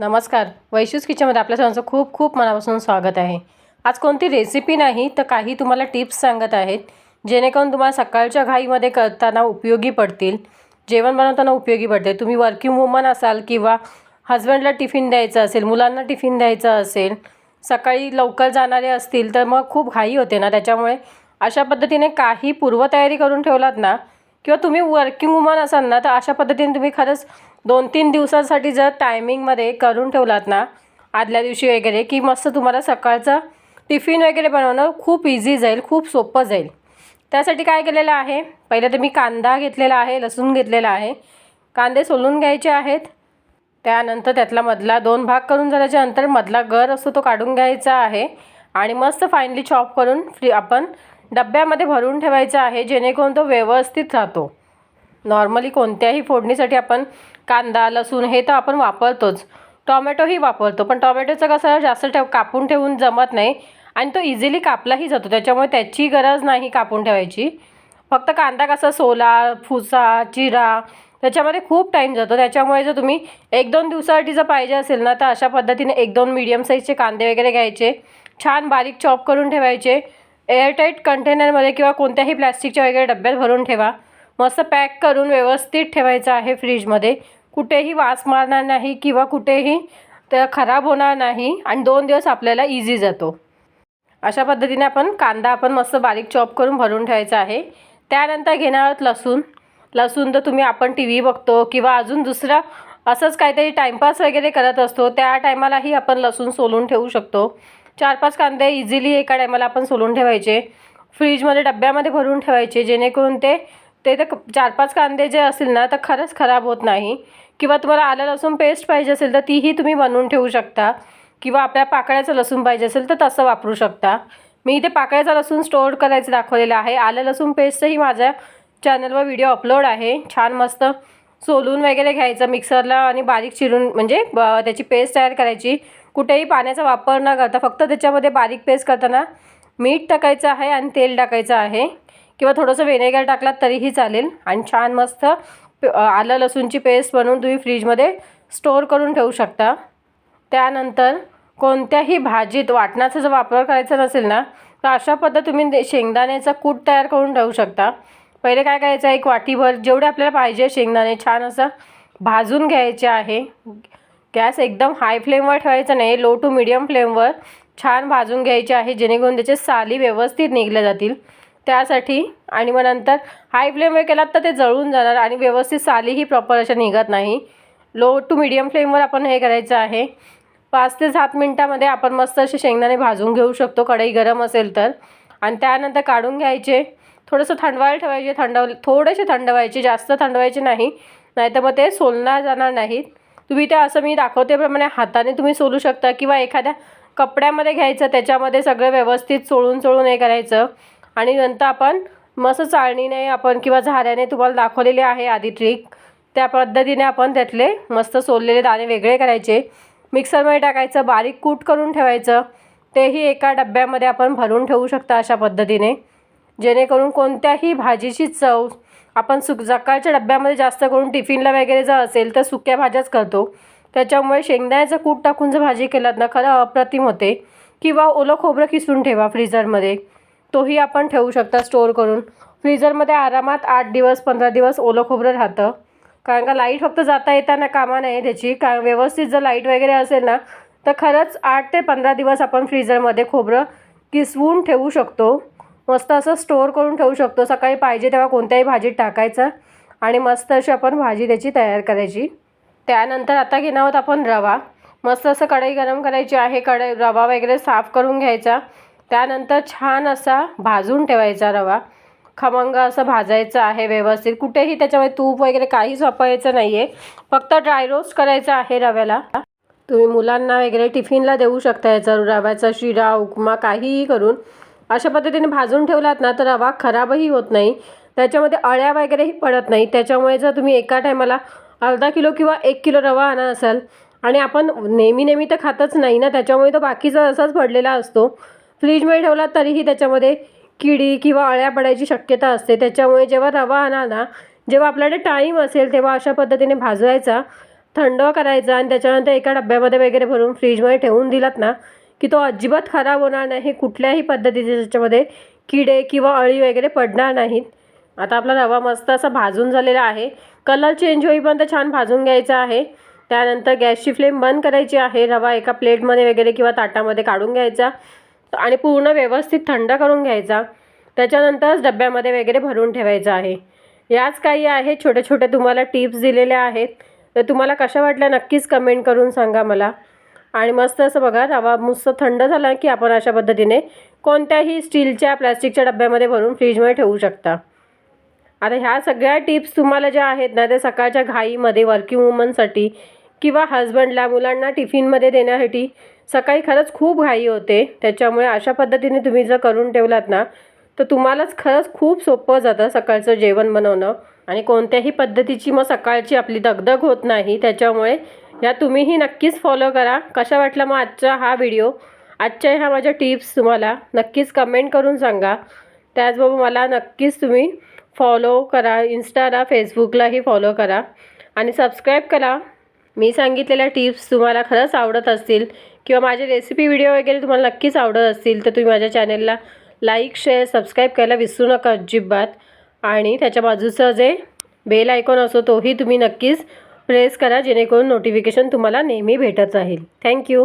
नमस्कार. वैशूज किचनमध्ये आपल्या सर्वांचं खूप खूप मनापासून स्वागत आहे. आज कोणती रेसिपी नाही तर काही तुम्हाला टिप्स सांगत आहेत जेणेकरून तुम्हाला सकाळच्या घाईमध्ये करताना उपयोगी पडतील. जेवण बनवताना उपयोगी पडते. तुम्ही वर्किंग वुमन असाल किंवा हजबंडला टिफिन द्यायचं असेल मुलांना टिफिन द्यायचं असेल सकाळी लवकर जाणारे असतील तर मग खूप घाई होते ना. त्याच्यामुळे अशा पद्धतीने काही पूर्वतयारी करून ठेवलात ना किंवा तुम्ही वर्किंग वुमन असाल ना तर अशा पद्धतीने तुम्ही खरंच दोन तीन दिवसांसाठी जर टायमिंगमध्ये करून ठेवलात ना आदल्या दिवशी वगैरे की मस्त तुम्हाला सकाळचं टिफिन वगैरे बनवणं खूप इझी जाईल खूप सोपं जाईल. त्यासाठी काय केलेलं आहे पहिलं तर मी कांदा घेतलेला आहे लसूण घेतलेला आहे कांदे सोलून घ्यायचे आहेत. त्यानंतर त्यातला मधला दोन भाग करून झाल्याच्यानंतर मधला गर असतो तो काढून घ्यायचा आहे. आणि मस्त फाईनली चॉप करून फ्री आपण डब्यामध्ये भरून ठेवायचा आहे जेणेकरून तो व्यवस्थित राहतो. नॉर्मली कोणत्याही फोडणीसाठी आपण कांदा लसूण हे तर आपण वापरतोच. टॉमॅटोही वापरतो पण टॉमॅटोचं कसं जास्त ठेव कापून ठेवून जमत नाही आणि तो इझिली कापलाही जातो त्याच्यामुळे त्याची गरज नाही कापून ठेवायची. फक्त कांदा कसा सोला फुसा चिरा त्याच्यामध्ये खूप टाईम जातो. त्याच्यामुळे जर तुम्ही एक दोन दिवसासाठी जर पाहिजे असेल ना तर अशा पद्धतीने एक दोन मीडियम साईजचे कांदे वगैरे घ्यायचे. छान बारीक चॉप करून ठेवायचे. एअरटाईट कंटेनरमध्ये किंवा कोणत्याही प्लॅस्टिकच्या वगैरे डब्यात भरून ठेवा. मस्त पॅक करून व्यवस्थित ठेवायचं आहे फ्रीजमध्ये कुठेही वास मारणार नाही किंवा कुठेही तर खराब होणार नाही आणि दोन दिवस आपल्याला इझी जातो. अशा पद्धतीने आपण कांदा आपण मस्त बारीक चॉप करून भरून ठेवायचा आहे. त्यानंतर घेणार आहोत लसूण. लसूण तर तुम्ही आपण टी व्ही बघतो किंवा अजून दुसरा असंच काहीतरी टाईमपास वगैरे करत असतो त्या टायमालाही आपण लसूण सोलून ठेवू शकतो. चार पाच कांदे इझिली एका टायमाला आपण सोलून ठेवायचे. फ्रीजमध्ये डब्यामध्ये भरून ठेवायचे जेणेकरून ते ते तर चार पाच कांदे जे असतील ना तर खरंच खराब होत नाही. किंवा तुम्हाला आलं लसूण पेस्ट पाहिजे असेल तर तीही तुम्ही बनवून ठेवू शकता. किंवा आपल्या पाकळ्याचं लसूण पाहिजे असेल तर तसं वापरू शकता. मी इथे पाकळ्याचा लसूण स्टोअर करायचं दाखवलेलं आहे. आलं लसूण पेस्टही माझ्या चॅनलवर व्हिडिओ अपलोड आहे. छान मस्त सोलून वगैरे घ्यायचं मिक्सरला आणि बारीक चिरून म्हणजे ब त्याची पेस्ट तयार करायची. कुठेही पाण्याचा वापर न करता फक्त त्याच्यामध्ये बारीक पेस्ट करताना मीठ टाकायचं आहे आणि तेल टाकायचं आहे. किंवा थोडंसं व्हिनेगर टाकलात तरीही चालेल. आणि छान मस्त आलं लसूणची पेस्ट बनवून तुम्ही फ्रीजमध्ये स्टोअर करून ठेवू शकता. त्यानंतर कोणत्याही भाजीत वाटणाचा जर वापर करायचा नसेल ना तर अशा पद्धत तुम्ही शेंगदाण्याचा कूट तयार करून ठेवू शकता. पहिले काय करायचं एक वाटीभर जेवढे आपल्याला पाहिजे शेंगदाणे छान असं भाजून घ्यायचे आहे. गॅस एकदम हाय फ्लेमवर ठेवायचा नाही लो टू मिडियम फ्लेमवर छान भाजून घ्यायचे आहे जेणेकरून त्याचे साली व्यवस्थित निघल्या जातील. त्यासाठी आणि मग नंतर हाय फ्लेमवर केलात तर ते जळून जाणार आणि व्यवस्थित सालीही प्रॉपर अशा निघत नाही. लो टू मिडियम फ्लेमवर आपण हे करायचं आहे. पाच ते सात मिनटामध्ये आपण मस्त असे शेंगदाणे भाजून घेऊ शकतो. कढई गरम असेल तर. आणि त्यानंतर काढून घ्यायचे. थोडंसं थंडवायला ठेवायचे. थंडव थोडेसे थंडवायचे. जास्त थंडवायचे नाही. नाहीतर मग ते सोलणार जाणार नाहीत. तुम्ही ते असं मी दाखवतेप्रमाणे हाताने तुम्ही सोलू शकता किंवा एखाद्या कपड्यामध्ये घ्यायचं. त्याच्यामध्ये सगळं व्यवस्थित चोळून चोळून हे करायचं. आणि नंतर आपण मस्त चाळणीने आपण किंवा झाऱ्याने तुम्हाला दाखवलेले आहे आधी ट्रिक त्या पद्धतीने आपण त्यातले मस्त सोललेले दाणे वेगळे करायचे. मिक्सरमध्ये टाकायचं बारीक कूट करून ठेवायचं. तेही एका डब्यामध्ये आपण भरून ठेवू शकता अशा पद्धतीने. जेणेकरून कोणत्याही भाजीची चव आपण सुक सकाळच्या डब्यामध्ये जास्त करून टिफिनला वगैरे जर असेल तर सुक्या भाज्याच करतो. त्याच्यामुळे शेंगदाण्याचं कूट टाकून जर भाजी केलात ना खरं अप्रतिम होते. किंवा ओलं खोबरं किसून ठेवा फ्रीझरमध्ये तोही आपण ठेवू शकता स्टोअर करून. फ्रीजरमध्ये आरामात आठ दिवस पंधरा दिवस ओलं खोबरं राहतं. कारण का लाइट फक्त जाता येताना कामा नाही त्याची. का व्यवस्थित जर लाइट वगैरे असेल ना तर खरंच आठ ते पंधरा दिवस आपण फ्रीजरमध्ये खोबरं किसवून ठेवू शकतो. मस्त असं स्टोअर करून ठेवू शकतो. सकाळी पाहिजे तेव्हा कोणत्याही भाजीत टाकायचं आणि मस्त अशी आपण भाजी त्याची तयार करायची. त्यानंतर आता घेणार आहोत आपण रवा. मस्त असं कढई गरम करायची आहे. कढई रवा वगैरे साफ करून घ्यायचा. त्यानंतर छान असा भाजून ठेवायचा रवा. खमंग असं भाजायचं आहे व्यवस्थित. कुठेही त्याच्यामध्ये तूप वगैरे काहीच वापरायचं नाही आहे फक्त ड्राय रोस्ट करायचं आहे रव्याला. तुम्ही मुलांना वगैरे टिफिनला देऊ शकता याचा रव्याचा शिरा उपमा काहीही करून. अशा पद्धतीने भाजून ठेवलात ना तर रवा खराबही होत नाही. त्याच्यामध्ये अळ्या वगैरेही पडत नाही. त्याच्यामुळे जर तुम्ही एका टायमाला अर्धा किलो किंवा एक किलो रवा आणा असाल आणि आपण नेहमी नेहमी तर खातच नाही ना त्याच्यामुळे तो बाकीचा असाच पडलेला असतो. फ्रीजमध्ये ठेवला तरीही त्याच्यामध्ये किडी किंवा अळ्या पडायची शक्यता असते. त्याच्यामुळे जेव्हा रवा आणा ना जेव्हा आपल्याकडे टाईम असेल तेव्हा अशा पद्धतीने भाजवायचा थंड करायचा आणि त्याच्यानंतर एका डब्यामध्ये वगैरे भरून फ्रीजमध्ये ठेवून दिलात ना की तो अजिबात खराब होणार नाही. कुठल्याही पद्धतीचे त्याच्यामध्ये किडे किंवा अळी वगैरे पडणार नाहीत. आता आपला रवा मस्त असा भाजून झालेला आहे. कलर चेंज होईपर्यंत छान भाजून घ्यायचा आहे. त्यानंतर गॅसची फ्लेम बंद करायची आहे. रवा एका प्लेटमध्ये वगैरे किंवा ताटामध्ये काढून घ्यायचा. आणि पूर्ण व्यवस्थित थंड करून घ्यायचा. त्याच्यानंतरच डब्यामध्ये वगैरे भरून ठेवायचं आहे. याच काही आहेत छोटे छोटे तुम्हाला टिप्स दिलेल्या आहेत. तर तुम्हाला कशा वाटल्या नक्कीच कमेंट करून सांगा मला. आणि मस्त असं बघा रवा मस्त थंड झाला की आपण अशा पद्धतीने कोणत्याही स्टीलच्या प्लॅस्टिकच्या डब्यामध्ये भरून फ्रीजमध्ये ठेवू शकता. आता ह्या सगळ्या टिप्स तुम्हाला ज्या आहेत ना त्या सकाळच्या घाईमध्ये वर्किंग वुमनसाठी किंवा हजबंडला मुलांना टिफिनमध्ये देण्यासाठी. सकाळी खरंच खूप घाई होते. त्याच्यामुळे अशा पद्धतीने तुम्ही जर करून ठेवलात ना तर तुम्हालाच खरंच खूप सोपं जातं सकाळचं जेवण बनवणं. आणि कोणत्याही पद्धतीची मग सकाळची आपली दगदग होत नाही. त्याच्यामुळे ह्या तुम्हीही नक्कीच फॉलो करा. कशा वाटला मग आजचा हा व्हिडिओ आजच्या ह्या माझ्या टिप्स तुम्हाला नक्कीच कमेंट करून सांगा. त्याचबरोबर मला नक्कीच तुम्ही फॉलो करा. इन्स्टाला फेसबुकलाही फॉलो करा. आणि सबस्क्राईब करा. मी सांगितलेल्या टिप्स तुम्हाला खरंच आवडत असतील किंवा माझे रेसिपी व्हिडिओ वगैरे तुम्हाला नक्कीच आवडत असतील तर तुम्ही माझ्या चॅनेलला लाईक शेअर सबस्क्राईब करायला विसरू नका अजिबात. आणि त्याच्या बाजूचं जे बेल आयकॉन असो तोही तुम्ही नक्कीच प्रेस करा जेणेकरून नोटिफिकेशन तुम्हाला नेहमी भेटत राहील. थँक्यू